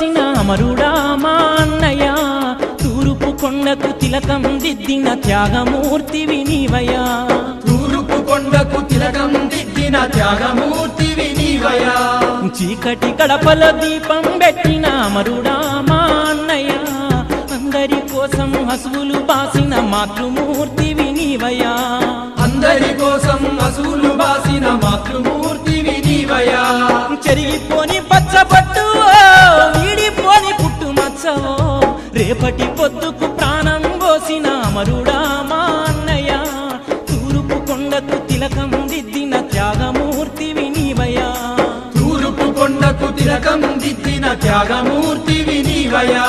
పోసిన అమరుడా మా అన్నయ్య. తూరుపు కొండకు తిలకం దిద్దిన త్యాగమూర్తి నీవయ్యా తూరుపు కొండకు తిలకం దిద్దిన త్యాగమూర్తి వినివయా చీకటి గడపల దీపం పెట్టిన అమరుడా మా అన్నయ్య. అందరి కోసం హసువులు బాసిన మాతృమూర్తి నీవయ్యా అందరి కోసం అసూలు రేపటి పొద్దుకు ప్రాణం పోసిన అమరుడా మా అన్నయ్య. తూరుపు కొండకు తిలకం దిద్దిన త్యాగమూర్తి నీవయ్యా తూరుపు కొండకు తిలకం దిద్దిన త్యాగమూర్తి వినివయా